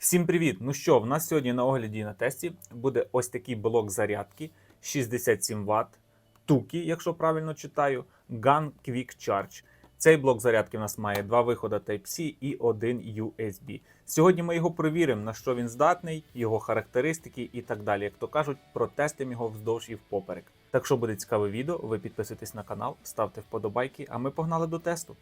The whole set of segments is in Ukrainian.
Всім привіт! Ну що, в нас сьогодні на огляді і на тесті буде ось такий блок зарядки 67 Вт, Туки, якщо правильно читаю, Gun Quick Charge. Цей блок зарядки в нас має два виходи Type-C і один USB. Сьогодні ми його провіримо, на що він здатний, його характеристики і так далі. Як то кажуть, протестимо його вздовж і впоперек. Так що буде цікаве відео, ви підписуйтесь на канал, ставте вподобайки, а ми погнали до тесту.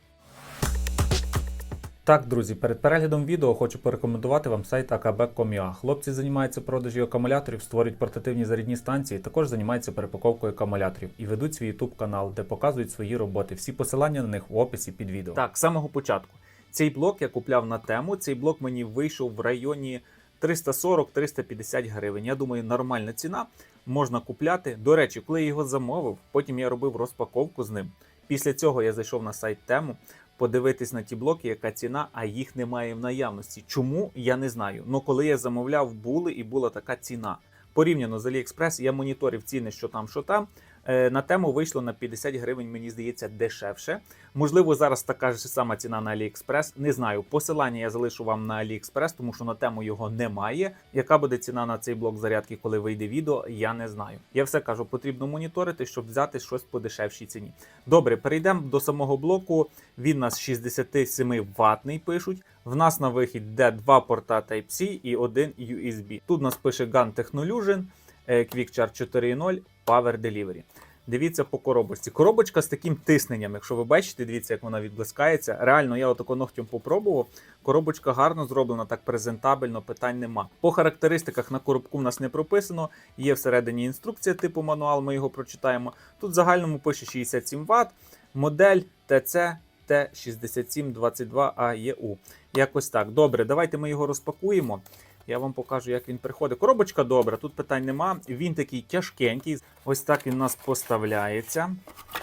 Так, друзі, перед переглядом відео хочу порекомендувати вам сайт akb.com.ua. Хлопці займаються продажі акумуляторів, створюють портативні зарядні станції, також займаються перепаковкою акумуляторів і ведуть свій YouTube канал, де показують свої роботи. Всі посилання на них в описі під відео. Так, з самого початку. Цей блок я купляв на тему. Цей блок мені вийшов в районі 340-350 гривень. Я думаю, нормальна ціна можна купляти. До речі, коли я його замовив, потім я робив розпаковку з ним. Після цього я зайшов на сайт тему подивитись на ті блоки, яка ціна, а їх немає в наявності. Чому я не знаю. Ну коли я замовляв, були і була така ціна. Порівняно з AliExpress, я моніторив ціни, що там, що там. Е, На тему вийшло на 50 гривень, мені здається, дешевше. Можливо, зараз така ж сама ціна на AliExpress. Не знаю. Посилання я залишу вам на AliExpress, тому що на тему його немає. Яка буде ціна на цей блок зарядки, коли вийде відео, я не знаю. Я все кажу, потрібно моніторити, щоб взяти щось по дешевшій ціні. Добре, перейдемо до самого блоку. Він нас 67 ватний пишуть. В нас на вихід йде два порта Type-C і один USB. Тут нас пише Gun Technolution, е, Quick Charge 4.0, Power Delivery. Дивіться по коробочці. Коробочка з таким тисненням. Якщо ви бачите, дивіться, як вона відблискається. Реально, я отако ногтем попробував. Коробочка гарно зроблена, так презентабельно, питань нема. По характеристиках на коробку в нас не прописано. Є всередині інструкція типу мануал, ми його прочитаємо. Тут в загальному пише 67 Вт, модель TC T6722AEU. Якось так. Добре, давайте ми його розпакуємо. Я вам покажу, як він приходить. Коробочка добра, тут питань нема. Він такий тяжкенький. Ось так він у нас поставляється.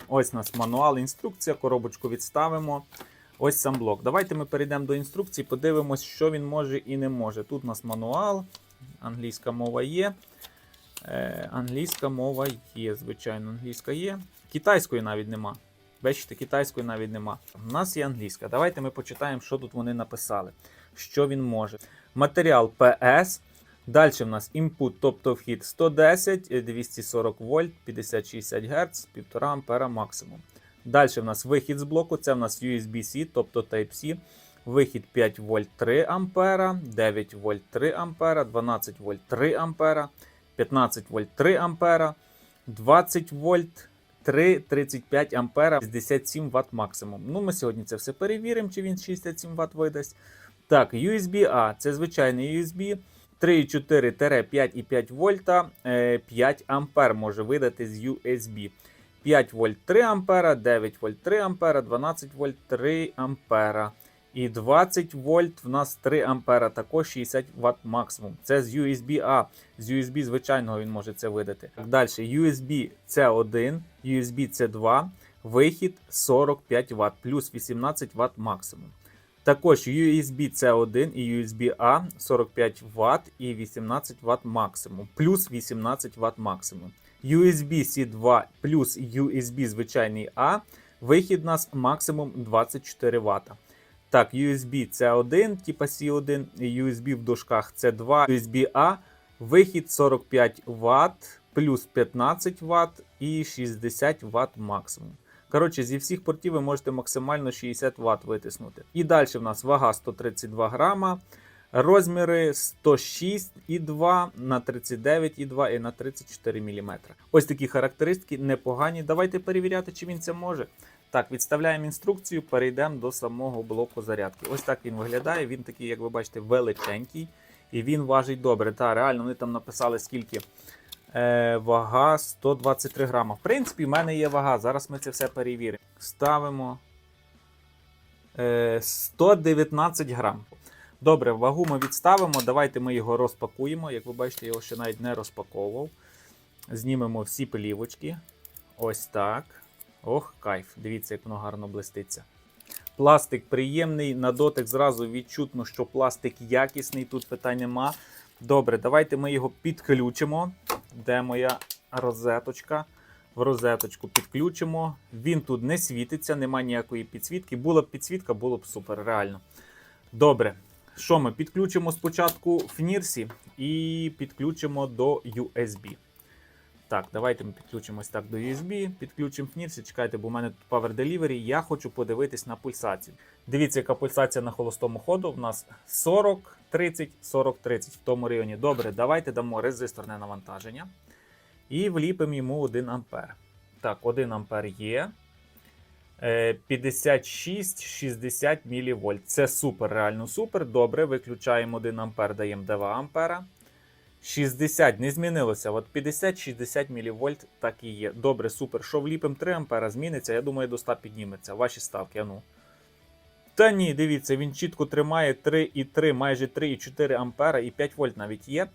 Ось у нас мануал, інструкція. Коробочку відставимо. Ось сам блок. Давайте ми перейдемо до інструкції, подивимось, що він може і не може. Тут у нас мануал, англійська мова є. Е, англійська мова є, звичайно, англійська є. Китайської навіть нема. Бачите, китайської навіть нема. У нас є англійська. Давайте ми почитаємо, що тут вони написали. Що він може. Матеріал PS. Далі в нас input, тобто вхід 110, 240 вольт, 50-60 Гц, 1,5 ампера максимум. Далі в нас вихід з блоку, це в нас USB-C, тобто Type-C. Вихід 5 вольт 3 ампера, 9 вольт 3 ампера, 12 вольт 3 ампера, 15 вольт 3 ампера, 20 вольт 3, 35 ампера, 67 Вт максимум. Ну, ми сьогодні це все перевіримо, чи він 67 Вт видасть. Так, USB-A це звичайний USB. 3,4-5,5 вольта, е, 5 ампер може видати з USB. 5 вольт 3 ампера, 9 вольт 3 ампера, 12 вольт 3 ампера. І 20 вольт в нас 3 ампера, також 60 Вт максимум. Це з USB-A. З USB звичайного він може це видати. Далі USB C1, USB C2, вихід 45 Вт, плюс 18 Вт максимум. Також USB C1 і USB-A 45 Вт і 18 Вт максимум, плюс 18 Вт максимум. USB C2 плюс USB звичайний A, вихід у нас максимум 24 Вт. Так, USB C1, типа C1, USB в дужках C2, USB-A, вихід 45 Вт, плюс 15 Вт і 60 Вт максимум. Коротше, зі всіх портів ви можете максимально 60 Вт витиснути. І далі в нас вага 132 грама, розміри 106,2 на 39,2 і на 34 мм. Ось такі характеристики непогані. Давайте перевіряти, чи він це може. Так, відставляємо інструкцію, перейдемо до самого блоку зарядки. Ось так він виглядає. Він такий, як ви бачите, величенький. І він важить добре. Та, реально, вони там написали скільки. Е, вага 123 грама. В принципі, в мене є вага. Зараз ми це все перевіримо. Ставимо е, 119 грам. Добре, вагу ми відставимо. Давайте ми його розпакуємо. Як ви бачите, я його ще навіть не розпаковував. Знімемо всі плівочки. Ось так. Ох, кайф. Дивіться, як воно гарно блиститься. Пластик приємний, на дотик зразу відчутно, що пластик якісний, тут питань нема. Добре, давайте ми його підключимо. Де моя розеточка? В розеточку підключимо. Він тут не світиться, немає ніякої підсвітки. Була б підсвітка, було б супер, реально. Добре. що ми підключимо спочатку в Нірсі і підключимо до USB. Так, давайте ми підключимось так до USB, підключимо FNIRSI. Чекайте, бо в мене тут Power Delivery. Я хочу подивитись на пульсацію. Дивіться, яка пульсація на холостому ходу. У нас 40, 30, 40, 30 в тому районі. Добре, давайте дамо резисторне навантаження і вліпимо йому 1 ампер. Так, 1 ампер є. Е, 56-60 мВ. Це супер, реально супер. Добре, виключаємо 1 ампер, даємо 2 ампера. 60 не змінилося. От 50-60 мВ так і є. Добре, супер. Що вліпимо 3 ампера, зміниться. Я думаю, до 100 підніметься. Ваші ставки, а ну. Та ні, дивіться, він чітко тримає 3,3, майже 3,4 ампера і 5 вольт навіть є.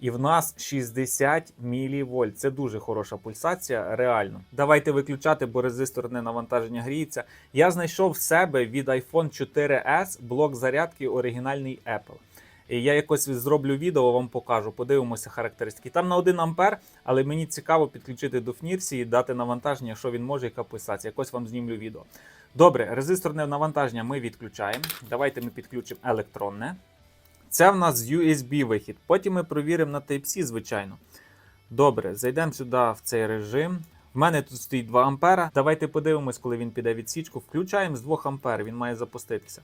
І в нас 60 мВ. Це дуже хороша пульсація, реально. Давайте виключати, бо резисторне навантаження гріється. Я знайшов в себе від iPhone 4S блок зарядки оригінальний Apple. І я якось зроблю відео, вам покажу, подивимося характеристики. Там на 1 ампер, але мені цікаво підключити до FNIRSI і дати навантаження, що він може, яка пульсація. Якось вам знімлю відео. Добре, резисторне навантаження ми відключаємо. Давайте ми підключимо електронне. Це в нас USB вихід. Потім ми провіримо на Type-C, звичайно. Добре, зайдемо сюди в цей режим. В мене тут стоїть 2 ампера. Давайте подивимось, коли він піде відсічку. Включаємо з 2 ампер, він має запуститися.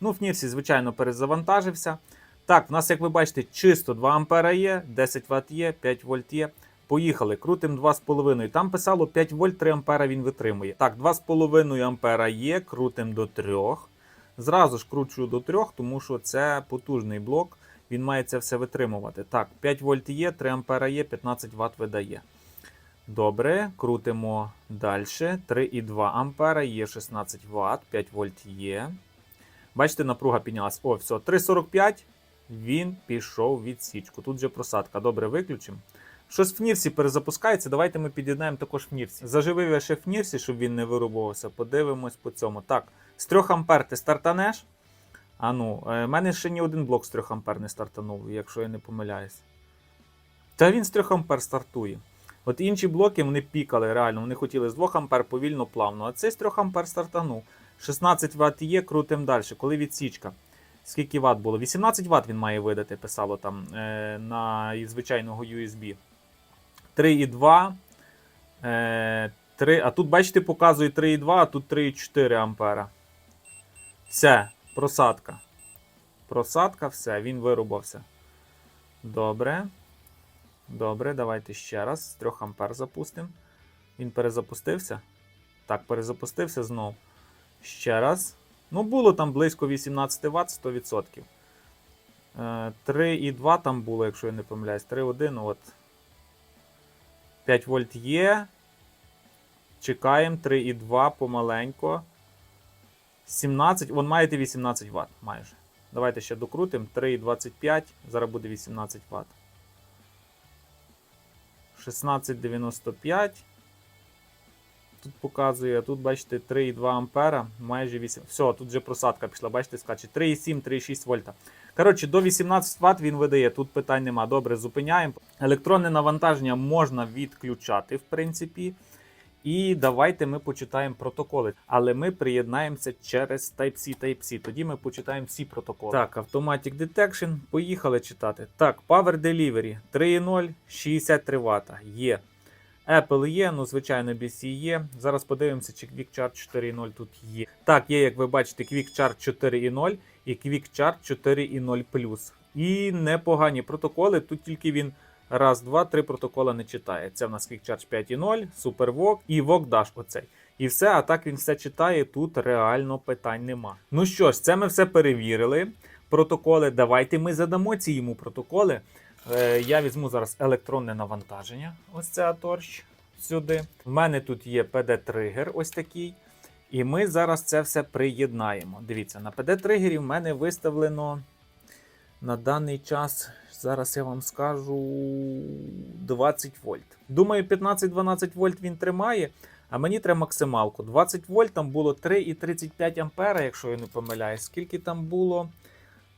Ну, в Нірсі, звичайно, перезавантажився. Так, в нас, як ви бачите, чисто 2 ампера є, 10 Вт є, 5 вольт є. Поїхали, крутимо 2,5. Там писало 5 вольт 3 ампера він витримує. Так, 2,5 ампера є, крутимо до 3. Зразу ж кручу до 3, тому що це потужний блок. Він має це все витримувати. Так, 5 вольт є, 3 ампера є, 15 Вт видає. Добре, крутимо далі. 3,2 ампера є 16 Вт, 5 вольт є. Бачите, напруга піднялась. О, все, 3,45. Він пішов від січку. Тут же просадка. Добре, виключимо. Щось в Нірсі перезапускається. Давайте ми під'єднаємо також в Нірсі. Заживив я ще в Нірсі, щоб він не вирубувався. Подивимось по цьому. Так, з 3 ампер ти стартанеш. А ну, в мене ще ні один блок з 3 ампер не стартанув, якщо я не помиляюсь. Та він з 3 ампер стартує. От інші блоки вони пікали, реально, вони хотіли з 2 ампер повільно, плавно. А цей з 3 ампер стартанув. 16 Вт є, крутим далі. Коли відсічка. Скільки Вт було? 18 Вт він має видати, писало там е, на звичайного USB. 3,2. Е, 3, а тут, бачите, показує 3,2, а тут 3,4 ампера. Все, просадка. Просадка, все, він вирубався. Добре. Добре, давайте ще раз. З 3 ампер запустимо. Він перезапустився. Так, перезапустився знову. Ще раз. Ну, було там близько 18 Вт 100%. Е, 3,2 там було, якщо я не помиляюсь. 3,1, от. 5 вольт є. Чекаємо 3,2 помаленько. 17, вон маєте 18 Вт майже. Давайте ще докрутимо. 3,25. Зараз буде 18 Вт. 16,95. Тут показує, тут, бачите, 3,2 ампера, майже 8. Все, тут вже просадка пішла, бачите, скаче 3,7, 3,6 вольта. Коротше, до 18 Вт він видає, тут питань нема. Добре, зупиняємо. Електронне навантаження можна відключати, в принципі. І давайте ми почитаємо протоколи. Але ми приєднаємося через Type-C Type-C. Тоді ми почитаємо всі протоколи. Так, Automatic Detection. Поїхали читати. Так, Power Delivery 3.0, 63 Вт. Є. Apple є, ну, звичайно, BC є. Зараз подивимося, чи Quick Charge 4.0 тут є. Так, є, як ви бачите, Quick Charge 4.0 і Quick Charge 4.0 І непогані протоколи. Тут тільки він раз, два, три протоколи не читає. Це в нас Quick Charge 5.0, SuperVOC і VOC оцей. І все, а так він все читає, тут реально питань нема. Ну що ж, це ми все перевірили. Протоколи. Давайте ми задамо ці йому протоколи. Е, Я візьму зараз електронне навантаження. Ось це торч сюди. В мене тут є PD-тригер, ось такий. І ми зараз це все приєднаємо. Дивіться, на PD-тригері в мене виставлено на даний час. Зараз я вам скажу 20 вольт. Думаю, 15-12 вольт він тримає, а мені треба максималку. 20 вольт там було 3,35 ампера, якщо я не помиляюсь. Скільки там було?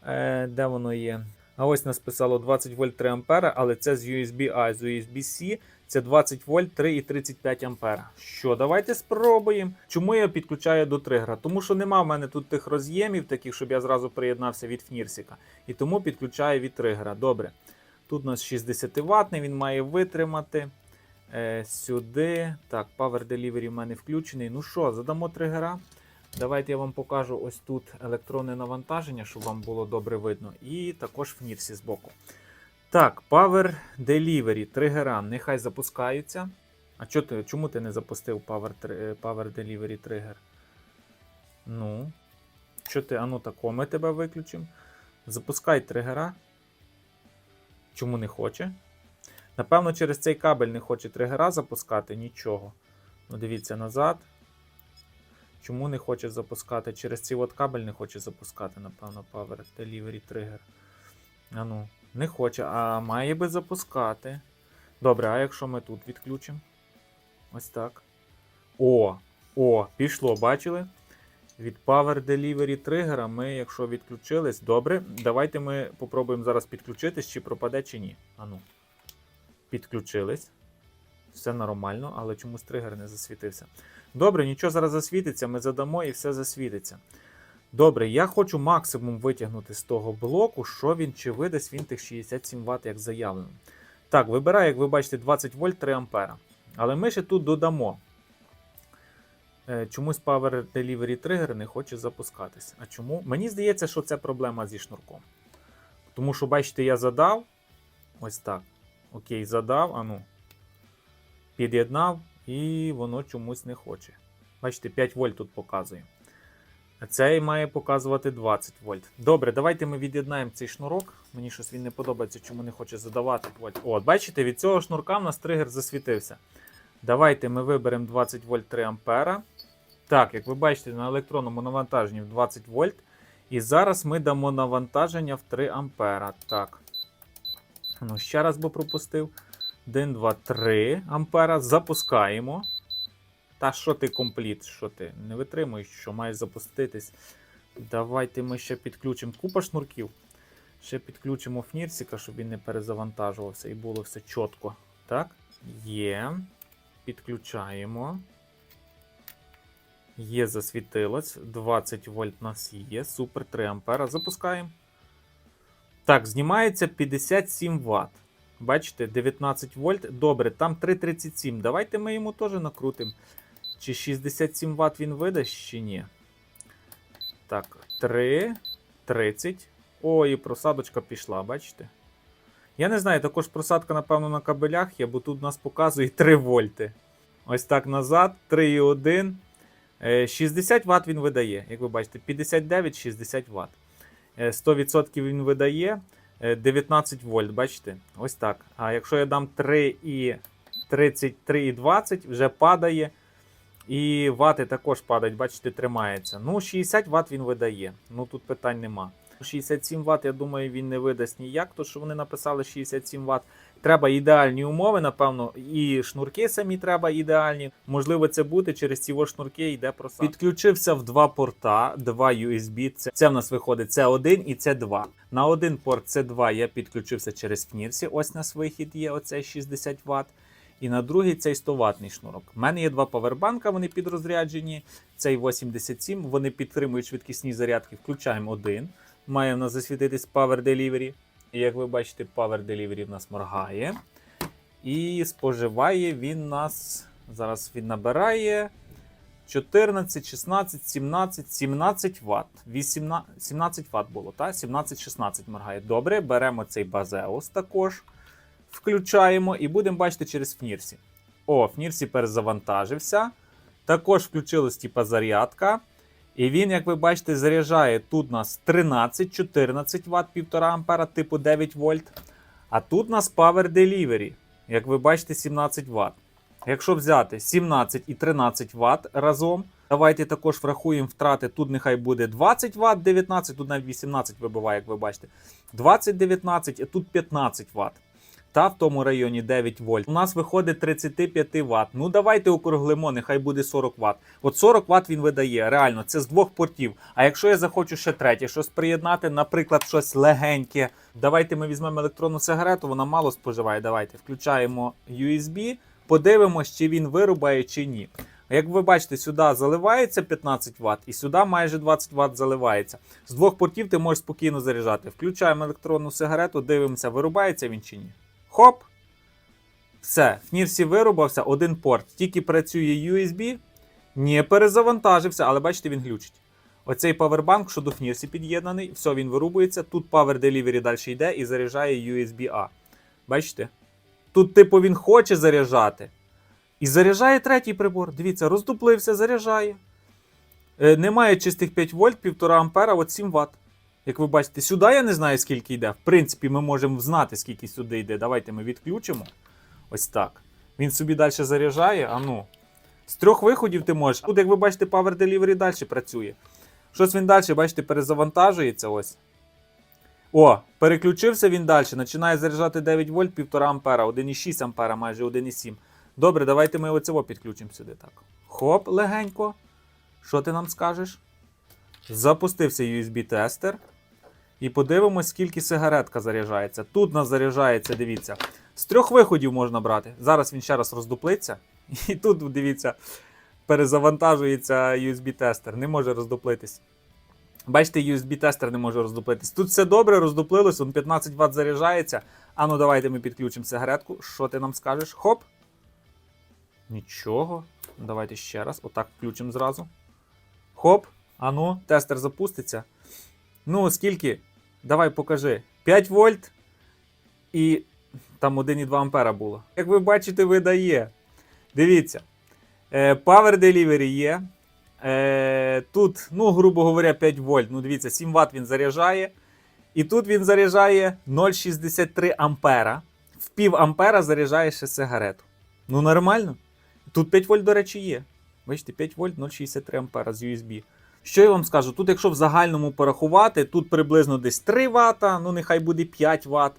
Е, Де воно є? А ось нас писало 20 вольт 3 ампера, але це з USB A, з USB C це 20 вольт 3,35 ампера. Що, давайте спробуємо. Чому я підключаю до тригера? Тому що нема в мене тут тих роз'ємів, таких, щоб я зразу приєднався від фнірсіка. І тому підключаю від тригера. Добре. Тут у нас 60 ватний, він має витримати. Е, сюди. Так, Power Delivery в мене включений. Ну що, задамо тригера. Давайте я вам покажу ось тут електронне навантаження, щоб вам було добре видно. І також в нірсі збоку. Так, Power Delivery, тригера, нехай запускаються. А чо ти, чому ти не запустив Power, Power Delivery тригер? Ну. Що ти, ану тако, ми тебе виключимо. Запускай тригера. Чому не хоче? Напевно, через цей кабель не хоче тригера запускати нічого. Ну, дивіться назад. Чому не хоче запускати? Через цей от кабель не хоче запускати, напевно, Power Delivery Trigger. А ну, не хоче, а має би запускати. Добре, а якщо ми тут відключимо? Ось так. О! О, пішло, бачили? Від Power Delivery тригера ми, якщо відключились, добре. Давайте ми попробуємо зараз підключитись, чи пропаде, чи ні. Ану. Підключились. Все нормально, але чомусь тригер не засвітився. Добре, нічого зараз засвітиться, ми задамо і все засвітиться. Добре, я хочу максимум витягнути з того блоку, що він чи видасть він тих 67 Вт, як заявлено. Так, вибираю, як ви бачите, 20 вольт 3 ампера. Але ми ще тут додамо. Е, Чомусь Power Delivery Trigger не хоче запускатись. А чому? Мені здається, що це проблема зі шнурком. Тому що, бачите, я задав. Ось так. Окей, задав. Ану. Під'єднав, і воно чомусь не хоче. Бачите, 5 вольт тут показує. Цей має показувати 20 вольт. Добре, давайте ми від'єднаємо цей шнурок. Мені щось він не подобається, чому не хоче задавати. От, бачите, від цього шнурка в нас тригер засвітився. Давайте ми виберемо 20 вольт 3 ампера. Так, як ви бачите, на електронному навантаженні в 20 вольт. І зараз ми дамо навантаження в 3 ампера. Так. Ну, ще раз бо пропустив. 1, 2, 3 ампера. Запускаємо. Та що ти компліт? Що ти? Не витримуєш, що маєш запуститись. Давайте ми ще підключимо купа шнурків. Ще підключимо фнірсика, щоб він не перезавантажувався і було все чітко. Так? Є. Підключаємо. Є, засвітилось. 20 вольт у нас є. Супер 3 ампера. Запускаємо. Так, знімається 57 Вт. Бачите, 19 вольт. Добре, там 3,37. Давайте ми йому теж накрутимо. Чи 67 Вт він видасть, чи ні. Так, 3, 30. О, і просадочка пішла, бачите? Я не знаю, також просадка, напевно, на кабелях є, бо тут нас показує 3 вольти. Ось так назад, 3,1. Е, 60 Вт він видає, як ви бачите, 59-60 Вт. Е, 100% він видає. Е, 19 вольт, бачите? Ось так. А якщо я дам 3 і 33 і 20, вже падає. І вати також падають, бачите, тримається. Ну, 60 Вт він видає. Ну тут питань нема. 67 Вт, я думаю, він не видасть ніяк, то що вони написали 67 Вт. Треба ідеальні умови, напевно, і шнурки самі треба ідеальні. Можливо, це буде через ці шнурки йде просадка. Підключився в два порта, два USB. Це, це в нас виходить це 1 і це 2. На один порт це 2 я підключився через Кнірсі. Ось нас вихід є, оцей 60 Вт. І на другий цей 100 ватний шнурок. У мене є два павербанка, вони підрозряджені. Цей 87, вони підтримують швидкісні зарядки. Включаємо один. Має в нас засвітитись Power Delivery. І як ви бачите, Power Delivery в нас моргає. І споживає він нас. Зараз він набирає 14, 16, 17, 17 Вт. 18, 17 Вт було, так? 17-16 моргає. Добре, беремо цей базеус також. Включаємо і будемо бачити через Фнірсі. О, Фнірсі перезавантажився. Також включилась типа зарядка. І він, як ви бачите, заряджає тут у нас 13-14 Вт 1,5 ампера, типу 9 вольт. А тут у нас Power Delivery. Як ви бачите, 17 Вт. Якщо взяти 17 і 13 Вт разом, давайте також врахуємо втрати. Тут нехай буде 20 Вт, 19, тут навіть 18 вибиває, як ви бачите. 20, 19, і тут 15 Вт. Та в тому районі 9 вольт. У нас виходить 35 Вт. Ну давайте округлимо, нехай буде 40 Вт. От 40 Вт він видає, реально, це з двох портів. А якщо я захочу ще третє, щось приєднати, наприклад, щось легеньке. Давайте ми візьмемо електронну сигарету, вона мало споживає. Давайте включаємо USB, подивимось, чи він вирубає, чи ні. Як ви бачите, сюди заливається 15 Вт і сюди майже 20 Вт заливається. З двох портів ти можеш спокійно заряджати. Включаємо електронну сигарету, дивимося, вирубається він чи ні. Хоп! Все, в Нірсі вирубався один порт. Тільки працює USB, не перезавантажився, але бачите, він глючить. Оцей павербанк, що до Фнірсі під'єднаний, все, він вирубується. Тут Power Delivery далі йде і заряджає USB-A. Бачите? Тут, типу, він хоче заряджати. І заряджає третій прибор. Дивіться, роздуплився, заряджає. Е, немає чистих 5 вольт, 1,5 ампера, от 7 Вт. Як ви бачите, сюди я не знаю, скільки йде. В принципі, ми можемо знати, скільки сюди йде. Давайте ми відключимо. Ось так. Він собі далі заряджає. А ну. З трьох виходів ти можеш. Тут, як ви бачите, Power Delivery далі працює. Щось він далі, бачите, перезавантажується. ось. О, переключився він далі. Починає заряджати 9 вольт, 1,5 ампера, 1,6 ампера, майже 1,7. Добре, давайте ми оцього підключимо сюди. так. Хоп, легенько. Що ти нам скажеш? Запустився USB-тестер. І подивимось, скільки сигаретка заряджається. Тут нас заряджається, дивіться. З трьох виходів можна брати. Зараз він ще раз роздуплиться. І тут, дивіться, перезавантажується USB-тестер. Не може роздуплитись. Бачите, USB-тестер не може роздуплитись. Тут все добре, роздуплилось, он 15 Вт заряджається. А ну давайте ми підключимо сигаретку. Що ти нам скажеш? Хоп. Нічого. Давайте ще раз. Отак включимо зразу. Хоп. А ну, тестер запуститься. Ну, скільки? Давай покажи. 5 вольт і там 1,2 ампера було. Як ви бачите, видає. Дивіться. Е, Power Delivery є. Е, Тут, ну, грубо говоря, 5 вольт. Ну, дивіться, 7 Вт він заряджає. І тут він заряджає 0,63 ампера. В пів ампера заряджає ще сигарету. Ну, нормально. Тут 5 вольт, до речі, є. Бачите, 5 вольт 0,63 ампера з USB. Що я вам скажу? Тут, якщо в загальному порахувати, тут приблизно десь 3 Вт, ну нехай буде 5 Вт.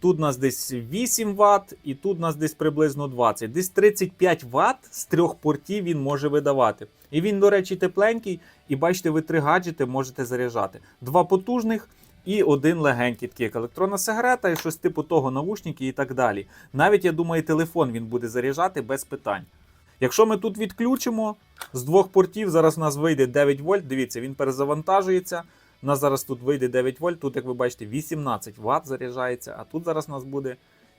Тут у нас десь 8 Вт, і тут у нас десь приблизно 20. Десь 35 Вт з трьох портів він може видавати. І він, до речі, тепленький. І бачите, ви три гаджети можете заряджати. Два потужних і один легенький, такий як електронна сигарета, і щось типу того, навушники і так далі. Навіть, я думаю, телефон він буде заряджати без питань. Якщо ми тут відключимо з двох портів, зараз у нас вийде 9 вольт. Дивіться, він перезавантажується. У нас зараз тут вийде 9 вольт. Тут, як ви бачите, 18 Вт заряджається, а тут зараз у нас буде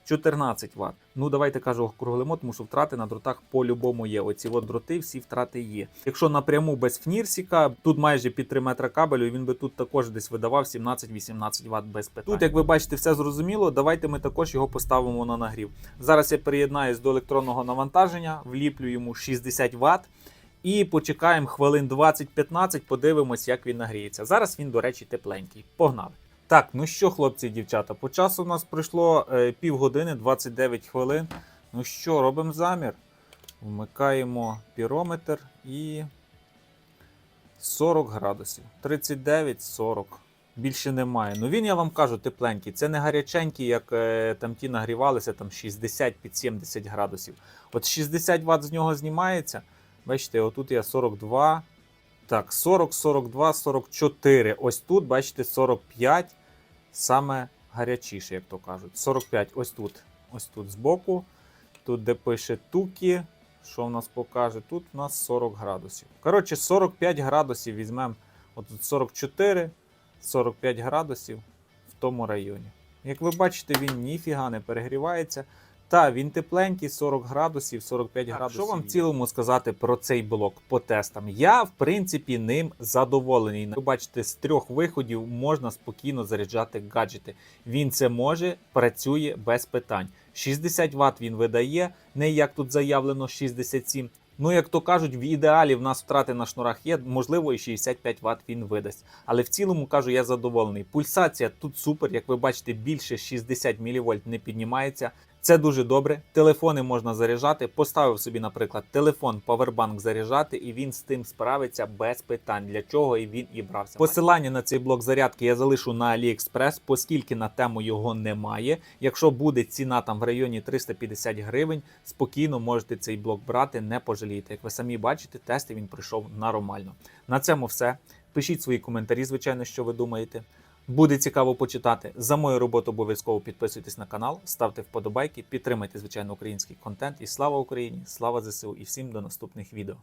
14 Вт. Ну, давайте кажу округлимо, тому що втрати на дротах по-любому є. Оці от дроти, всі втрати є. Якщо напряму без фнірсіка, тут майже під 3 метра кабелю, він би тут також десь видавав 17-18 Вт без питань. Тут, як ви бачите, все зрозуміло. Давайте ми також його поставимо на нагрів. Зараз я приєднаюсь до електронного навантаження, вліплю йому 60 Вт. І почекаємо хвилин 20-15, подивимось, як він нагріється. Зараз він, до речі, тепленький. Погнали. Так, ну що, хлопці і дівчата, по часу у нас пройшло е, півгодини, 29 хвилин. Ну що, робимо замір. Вмикаємо пірометр і 40 градусів. 39-40. Більше немає. Ну він, я вам кажу, тепленький. Це не гаряченький, як е, там ті нагрівалися, там 60 під 70 градусів. От 60 Вт з нього знімається. Бачите, отут я 42. Так, 40, 42, 44. Ось тут, бачите, 45. Саме гарячіше, як то кажуть. 45 ось тут. Ось тут збоку. Тут, де пише тукі. Що в нас покаже? Тут у нас 40 градусів. Коротше, 45 градусів візьмемо. От тут 44, 45 градусів в тому районі. Як ви бачите, він ніфіга не перегрівається. Та, він тепленький, 40 градусів, 45 Так, градусів. що вам в цілому сказати про цей блок по тестам? Я, в принципі, ним задоволений. Ви бачите, з трьох виходів можна спокійно заряджати гаджети. Він це може, працює без питань. 60 Вт він видає, не як тут заявлено 67. Ну, як то кажуть, в ідеалі в нас втрати на шнурах є, можливо, і 65 Вт він видасть. Але в цілому кажу, я задоволений. Пульсація тут супер, як ви бачите, більше 60 мВ не піднімається. Це дуже добре. Телефони можна заряджати. Поставив собі, наприклад, телефон, павербанк заряджати, і він з тим справиться без питань. Для чого і він і брався. Посилання на цей блок зарядки я залишу на AliExpress, оскільки на тему його немає. Якщо буде ціна там в районі 350 гривень, спокійно можете цей блок брати, не пожалієте. Як ви самі бачите, тести він пройшов нормально. На цьому все. Пишіть свої коментарі, звичайно, що ви думаєте. Буде цікаво почитати. За мою роботу обов'язково підписуйтесь на канал, ставте вподобайки, підтримайте, звичайно, український контент. І слава Україні! Слава ЗСУ! І всім до наступних відео.